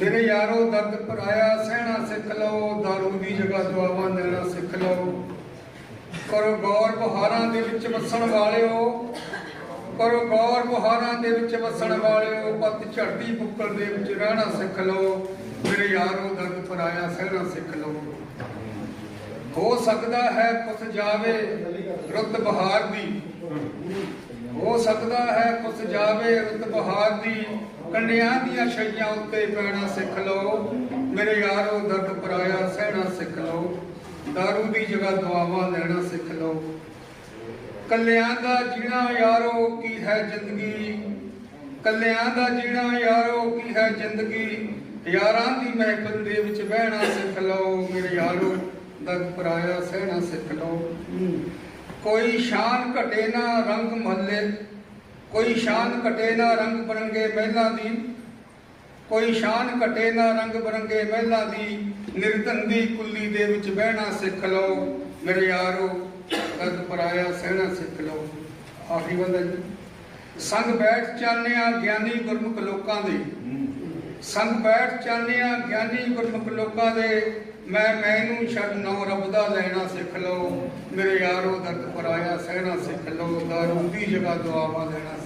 ਮੇਰੇ ਯਾਰੋ ਦਰਦ ਭਰਾਇਆ, ਸਹਿਣਾ ਸਿੱਖ ਲਓ, ਦਾਰੂ ਦੀ ਜਗ੍ਹਾ ਦੁਆਵਾਂ ਦੇਣਾ ਸਿੱਖ ਲਓ। ਕਰੋ ਗੌਰ ਬਹਾਰਾਂ ਦੇ ਵਿੱਚ ਵਸਣ ਵਾਲਿਓ। ਕਰੋ ਗੌਰ ਬਹਾਰਾਂ ਦੇ ਵਿੱਚ ਵਸਣ ਵਾਲਿਓ। ਪੱਤ ਝੜਦੀ ਬੁੱਕਲ ਦੇ ਵਿੱਚ ਰਹਿਣਾ ਸਿੱਖ ਲਓ। ਮੇਰੇ ਯਾਰੋ ਦਰਦ ਭਰਾਇਆ, ਸਹਿਣਾ ਸਿੱਖ ਲਓ। ਹੋ ਸਕਦਾ ਹੈ ਕੁਛ ਜਾਵੇ ਰੁੱਤ ਬਹਾਰ ਦੀ। ਹੋ ਸਕਦਾ ਹੈ ਕੁਛ ਜਾਵੇ ਰੁੱਤ ਬਹਾਰ ਦੀ। ਕੰਡਿਆਂ ਦੀਆਂ ਛਈਆਂ ਉੱਤੇ ਪੈਣਾ ਸਿੱਖ ਲਓ। ਮੇਰੇ ਯਾਰੋ ਦਰਦ ਪਰਾਇਆ, ਸਹਿਣਾ ਸਿੱਖ ਲਓ। ਦਾਰੂ ਦੀ ਜਗ੍ਹਾ ਦਵਾਵਾਂ ਲੈਣਾ ਸਿੱਖ ਲਓ। ਕੱਲਿਆਂ ਦਾ ਜੀਣਾ ਯਾਰੋ, ਕੀ ਹੈ ਜ਼ਿੰਦਗੀ? ਕੱਲਿਆਂ ਦਾ ਜੀਣਾ ਯਾਰੋ, ਕੀ ਹੈ ਜ਼ਿੰਦਗੀ? ਯਾਰਾਂ ਦੀ ਮਹਿਫਲ ਦੇ ਵਿੱਚ ਬਹਿਣਾ ਸਿੱਖ ਲਓ। ਮੇਰੇ ਯਾਰੋ ਦਰਦ ਪਰਾਇਆ, ਸਹਿਣਾ ਸਿੱਖ ਲਓ। ਕੋਈ ਸ਼ਾਨ ਘਟੇ ਨਾ, ਰੰਗ ਮਹੱਲੇ ਕੋਈ ਸ਼ਾਨ ਘਟੇ ਨਾ ਰੰਗ ਬਰੰਗੇ ਮਹਿਲਾਂ ਦੀ। ਕੋਈ ਸ਼ਾਨ ਘਟੇ ਨਾ ਰੰਗ ਬਰੰਗੇ ਮਹਿਲਾਂ ਦੀ। ਨਿਰਧਨ ਦੀ ਕੁੱਲੀ ਦੇ ਵਿੱਚ ਬਹਿਣਾ ਸਿੱਖ ਲਓ। ਮੇਰੇ ਯਾਰੋ ਕਦ ਪਰਾਇਆ ਸਹਿਣਾ ਸਿੱਖ ਲਓ। ਆਖਰੀ ਬੰਦਾ ਜੀ। ਸੰਗ ਬੈਠ ਚਾਨਿਆ ਗਿਆਨੀ ਗੁਰਮੁਖ ਲੋਕਾਂ ਦੇ। ਸੰਗ ਬੈਠ ਚਾਨਿਆ ਗਿਆਨੀ ਗੁਰਮੁਖ ਲੋਕਾਂ ਦੇ। ਮੈਂ ਮੈਨੂੰ ਛੱਡ ਨੋ ਰੱਬ ਦਾ ਲੈਣਾ ਸਿੱਖ ਲਓ। ਮੇਰੇ ਯਾਰੋ, ਦਰਦ ਪਰਾਇਆ ਸਹਿਣਾ ਸਿੱਖ ਲਓ। ਦਾਰੂ ਦੀ ਜਗ੍ਹਾ ਦੁਆਵਾਂ ਲੈਣਾ